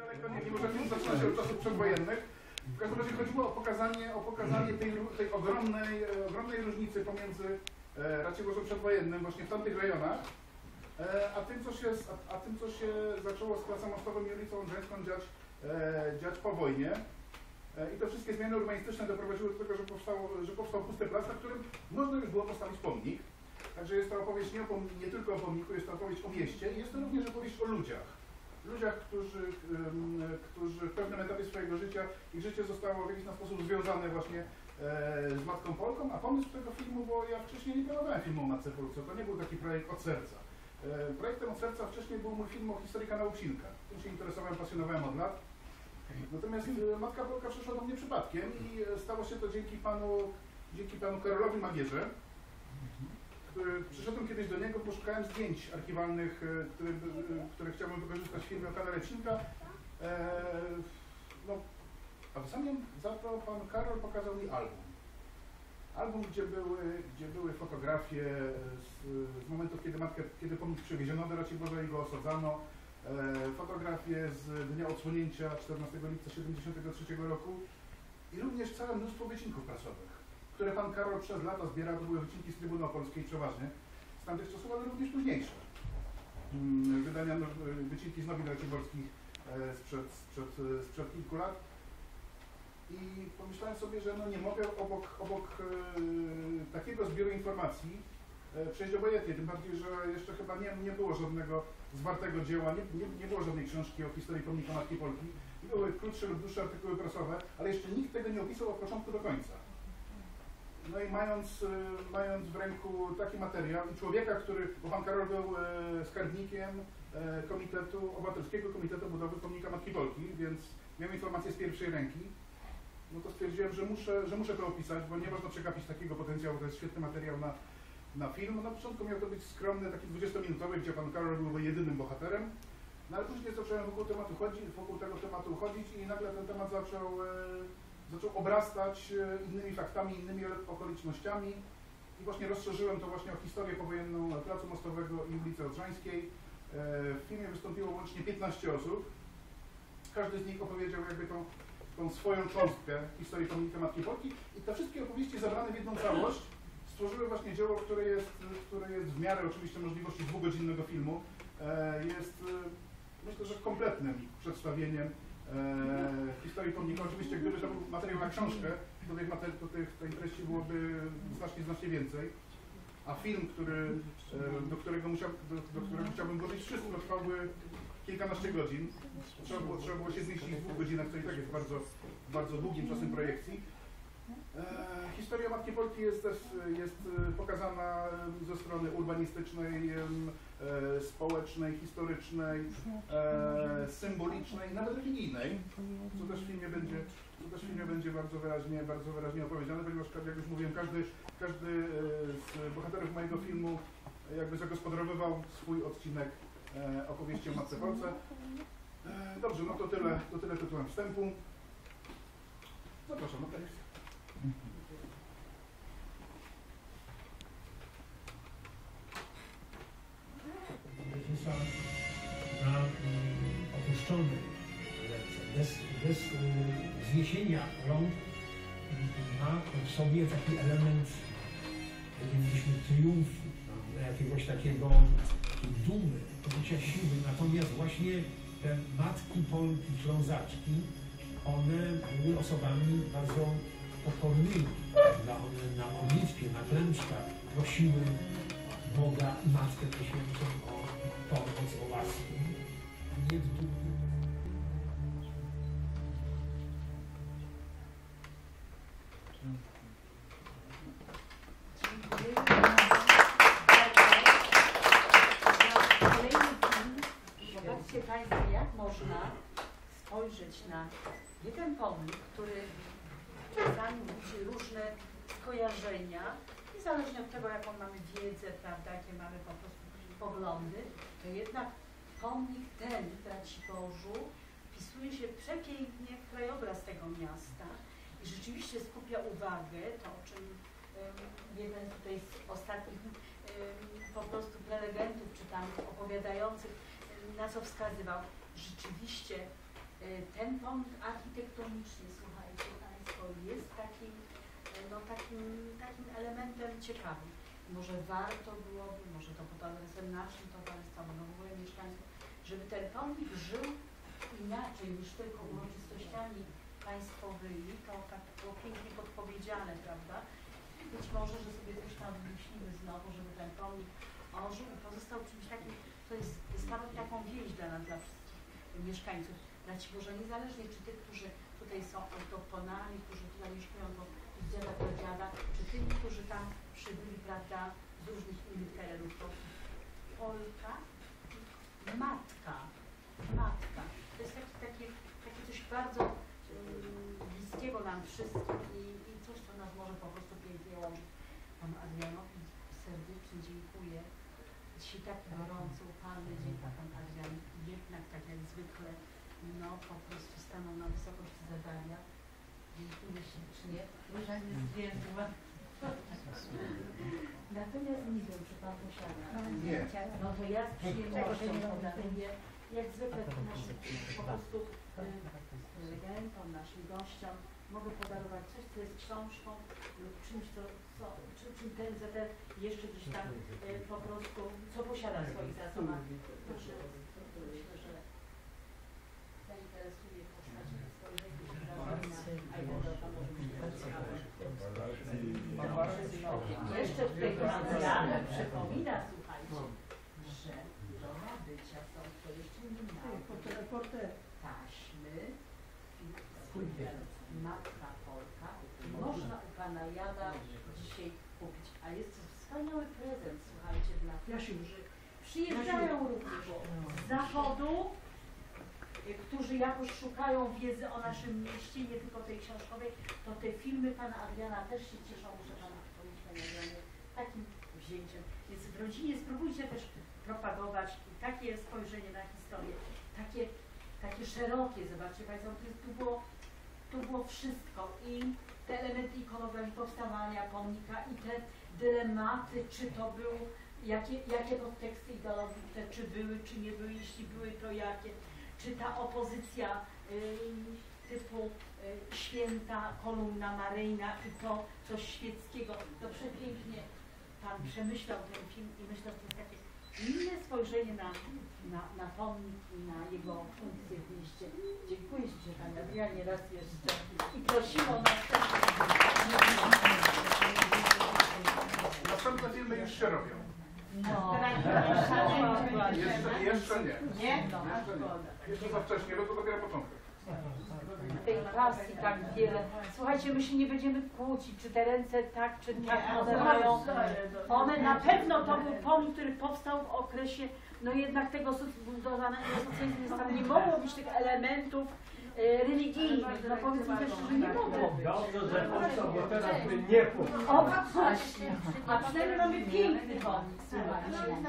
daleko nie, nie może film zaczyna się od czasów przedwojennych. W każdym razie chodziło o pokazanie, o pokazanie tej, tej ogromnej, e, ogromnej różnicy pomiędzy e, Racibórzem przedwojennym właśnie w tamtych rejonach, e, a tym, co się, a, a tym, co się zaczęło z klasą mostową i ulicą Odrzańską dziać, e, dziać po wojnie. E, I te wszystkie zmiany urbanistyczne doprowadziły do tego, że, powstało, że powstał pusty plac, na którym można już było postawić pomnik. Także jest to opowieść nie, nie tylko o pomniku, jest to opowieść o mieście i jest to również opowieść o ludziach. Ludziach, którzy, którzy w pewnym etapie swojego życia, ich życie zostało w jakiś sposób związane właśnie e, z Matką Polką, a pomysł tego filmu, bo ja wcześniej nie planowałem filmu o Matce Polce, to nie był taki projekt od serca. E, projektem od serca wcześniej był mój film o historii kanału Psinka. Tym się interesowałem, pasjonowałem od lat. Natomiast e, Matka Polka przyszła do mnie przypadkiem i stało się to dzięki panu, dzięki panu Karolowi Magierze, przyszedłem kiedyś do niego, poszukałem zdjęć archiwalnych, e, które, e, które chciałbym wykorzystać w filmie o kanale no, a w zamian za to pan Karol pokazał mi album. Album, gdzie były, gdzie były fotografie z, z momentów, kiedy, matkę, kiedy pomnik przewieziono do Raciborza i go osadzano. E, fotografie z dnia odsłonięcia 14 lipca 1973 roku i również całe mnóstwo wycinków prasowych, które pan Karol przez lata zbierał. To były wycinki z Trybunału Polskiej przeważnie, z tamtych czasów, ale również późniejsze. Mm, Wydania no, wycinki z nowin raciborskich e, sprzed, sprzed, e, sprzed kilku lat. I pomyślałem sobie, że no nie mogę obok, obok e, takiego zbioru informacji przejść obojętnie, tym bardziej, że jeszcze chyba nie, nie było żadnego zwartego dzieła, nie, nie, nie było żadnej książki o historii pomnika Matki Polki. Były krótsze lub dłuższe artykuły prasowe, ale jeszcze nikt tego nie opisał od początku do końca. No i mając, e, mając w ręku taki materiał i człowieka, który, bo pan Karol był e, skarbnikiem e, Komitetu, Obywatelskiego Komitetu Budowy Pomnika Matki Polki, więc miałem informacje z pierwszej ręki, no to stwierdziłem, że muszę, że muszę to opisać, bo nie można przegapić takiego potencjału, to jest świetny materiał na, na film. Na początku miał to być skromny, taki 20-minutowy, gdzie pan Karol byłby jedynym bohaterem, no ale później zacząłem wokół tematu chodzić, wokół tego tematu chodzić i nagle ten temat zaczął, zaczął obrastać e, innymi faktami, innymi okolicznościami i właśnie rozszerzyłem to właśnie o historię powojenną Placu Mostowego i ulicy Odrzańskiej. E, W filmie wystąpiło łącznie 15 osób. Każdy z nich opowiedział jakby tą, tą swoją cząstkę historii pomnika Matki Polki i te wszystkie opowieści zebrane w jedną całość stworzyły właśnie dzieło, które jest, które jest w miarę oczywiście możliwości dwugodzinnego filmu. E, Jest myślę, że kompletnym przedstawieniem historii pomnika. Oczywiście gdyby to był materiał na książkę, to tych, to tych tej treści byłoby znacznie, znacznie więcej. A film, który, e, do, którego musiał, do, do którego chciałbym włożyć wszystko, trwałby kilkanaście godzin. Trzeba było, trzeba było się zmieścić w dwóch godzinach, co i tak jest bardzo, bardzo długim czasem projekcji. E, historia Matki Polki jest też jest e, pokazana e, ze strony urbanistycznej, społecznej, historycznej, symbolicznej, nawet religijnej, co też w filmie będzie, co też w filmie będzie bardzo wyraźnie, bardzo wyraźnie opowiedziane, ponieważ jak już mówiłem, każdy, każdy z bohaterów mojego filmu jakby zagospodarowywał swój odcinek opowieści o Matce Polce. Dobrze, no to tyle, to tyle tytułem wstępu. Zapraszam na tekst. Na opuszczonej bez, bez zniesienia rąk, ma w sobie taki element, powiedzielibyśmy, triumfu, jakiegoś takiego dumy, poczucia siły. Natomiast właśnie te matki Polki, Ślązaczki, one były osobami bardzo Prawda? One na modlitwie, na klęczkach prosiły Boga Matkę Przeświętą o pomoc, o łaskę. Nie w film. Zobaczcie Państwo, jak można spojrzeć na jeden pomnik, który czasami budzi różne skojarzenia, niezależnie od tego, jaką mamy wiedzę, prawda, jakie mamy po prostu poglądy, to jednak pomnik ten w Raciborzu wpisuje się przepięknie w krajobraz tego miasta i rzeczywiście skupia uwagę, to o czym em, jeden tutaj z ostatnich em, po prostu prelegentów czy tam opowiadających em, na co wskazywał, rzeczywiście Ten pomnik architektonicznie, słuchajcie jest takim, e, no, takim, takim elementem ciekawym. Może warto byłoby, może to pod adresem naszym towarzystwa, no w ogóle mieszkańców, żeby ten pomnik żył inaczej niż tylko uroczystościami państwowymi, to tak było pięknie podpowiedziane, prawda? Być może, że sobie coś tam wymyślimy znowu, żeby ten pomnik ożył i pozostał czymś takim, to jest stanowi taką więź dla nas, dla wszystkich mieszkańców. Może niezależnie, czy tych, którzy tutaj są autochtonami, którzy tutaj mieszkają z dziada dziada, czy tymi, którzy tam przybyli, prawda, z różnych innych terenów, to Polka, matka, matka. To jest takie, takie, takie coś bardzo um, bliskiego nam wszystkim i, i coś, co nas może po prostu pięknie łączyć. Panu Adrianowi serdecznie dziękuję. Dzisiaj tak gorąco upalny dzień, a pan Adrian jednak tak jak zwykle, no po prostu stanął na wysokości zadania. Dziękuję ślicznie. Natomiast nie wiem, czy pan posiada. Nie. No to ja z przyjemnością podaruję, jak zwykle naszym po prostu y, prelegentom, naszym gościom mogę podarować coś, co jest książką lub czymś, co, co czy, czym ten ZR jeszcze gdzieś tam y, po prostu, co posiada w swoich zasobach. Proszę, myślę, że zainteresuje postać swojego wyobrażenia, a jeden to może być bardzo ciekawe. Jeszcze tutaj pan Jan przypomina, słuchajcie, że do nabycia są to jeszcze nie taśmy, matka Polka. Można u pana Jana dzisiaj kupić, a jest to wspaniały prezent, słuchajcie, dla tych, którzy przyjeżdżają również z zachodu, y, którzy jakoś szukają wiedzy o naszym mieście, nie tylko tej książkowej, to te filmy pana Adriana też się cieszą, muszę pana powiedzieć, panie Adrianie, takim wzięciem. Więc w rodzinie. Spróbujcie też propagować takie spojrzenie na historię, takie, takie szerokie, zobaczcie Państwo, tu było, tu było wszystko. I te elementy ikonografii powstawania pomnika i te dylematy, czy to był, jakie, jakie podteksty ideologiczne, czy były, czy nie były, jeśli były, to jakie, czy ta opozycja y, typu y, święta, kolumna maryjna i to coś świeckiego, to przepięknie Pan przemyślał ten film i myślę, że to jest takie inne spojrzenie na, na, na pomnik i na jego funkcję w mieście. Dziękuję Ci, Panie Adrianie, raz jeszcze i prosimy o następne. Następne filmy już się robią. No, Jeszcze, jeszcze nie. Nie? No, Jeszcze nie. Jeszcze za wcześnie, bo to dopiero początek. Tej pasji tak wiele. Słuchajcie, my się nie będziemy kłócić, czy te ręce tak, czy tak nazywają. One na pewno to był pomnik, który powstał w okresie, no jednak tego zbudowanego socjalizmu tam nie mogło być tych elementów religijnych. No powiedzmy też, że nie mogło. Dobrze, że powstał, bo teraz by nie powstał. O właśnie. A przynajmniej mamy piękny pomnik, słuchajcie.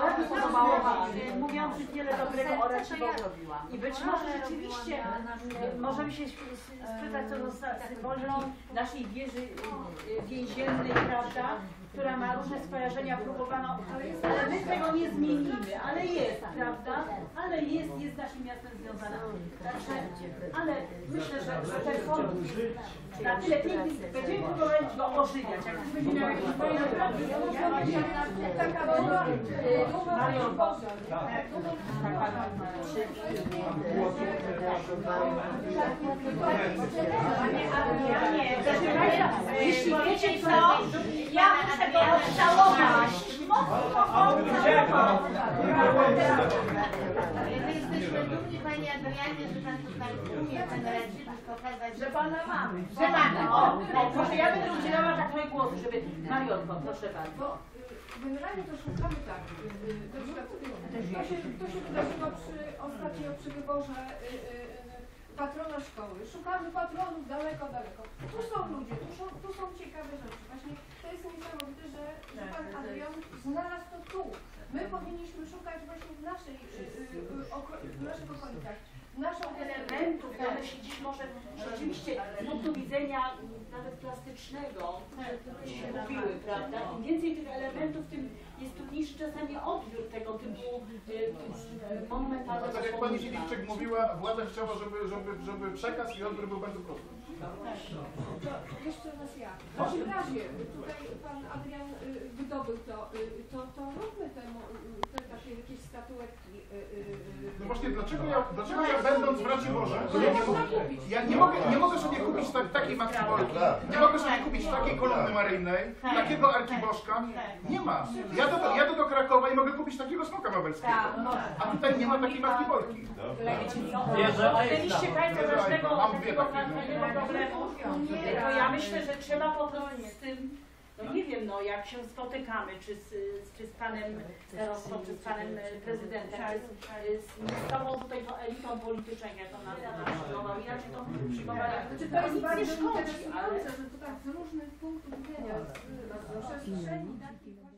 Bardzo podobało Wam. Mówiłam, że wiele dobrego o Raciborzu. I być może rzeczywiście e, możemy się sp- sp- spytać co do symbolicznej naszej wieży e, więziennej, prawda, która ma różne skojarzenia, próbowano, ale my tego nie zmienimy, ale jest, prawda, ale jest, jest z naszym miastem związana. Także, ale myślę, że, że ten jest na tyle piękny, będziemy próbowali go ożywiać, jak już będzie miał jakieś fajne plany. Taka była, e, Marion, taka, Panie Adrianie, proszę Państwa, jeśli wiecie co, ja muszę go odcałować. Jesteśmy dumni Panie Adrianie, że Pan tutaj umie ten ręcznik pokazać, że Pana mamy. Że mamy. O, o, proszę, ja będę udzielała tak moje głosy, żeby... Marionko, proszę bardzo. Bo y, generalnie to szukamy tak, y, y. To się, to się wydarzyło przy, ostatnio przy wyborze patrona szkoły. Szukamy patronów daleko, daleko. Tu są ludzie, tu są, tu są ciekawe rzeczy. Właśnie to jest niesamowite, że, że pan Adrian znalazł to tu. My powinniśmy szukać właśnie w, naszej, w naszych okolicach. Naszą elementów, one się dziś może rzeczywiście z punktu widzenia nawet plastycznego, które się mówiły, prawda? Im więcej tych elementów, tym trudniejszy czasami odbiór tego typu y, y, monumentalnego Tak jak pani. Filiczek mówiła, władza chciała, żeby, żeby, żeby przekaz i odbiór był bardzo prosty. To jeszcze raz ja. W każdym razie, tutaj pan Adrian y, wydobył to, y, to, to róbmy te, mo- y, te takie jakieś statuetki. y, y, y. No właśnie, dlaczego ja, dlaczego ja będąc w Radzie Boże, ja nie mogę- ja nie mogę, nie mogę sobie kupić tak, takiej Matki nie mogę sobie kupić takiej kolumny maryjnej, takiego arkiboszka, nie ma. Jadę do, jadę do Krakowa i mogę kupić takiego smoka wawelskiego, a tutaj nie ma takiej Matki Bolki. Oczywiście Państwo żadnego takiego problemu. Tylko ja myślę, że trzeba po prostu z tym, no nie wiem, no jak się spotykamy, czy z, czy z panem starostą, czy z panem e, prezydentem, czy z, z całą tutaj tą elitą polityczną, jak to nas przyjmował, inaczej to przyjmował, Znaczy, to jest bardzo interesujące, że to tak z różnych punktów widzenia, z, z przestrzeni takiej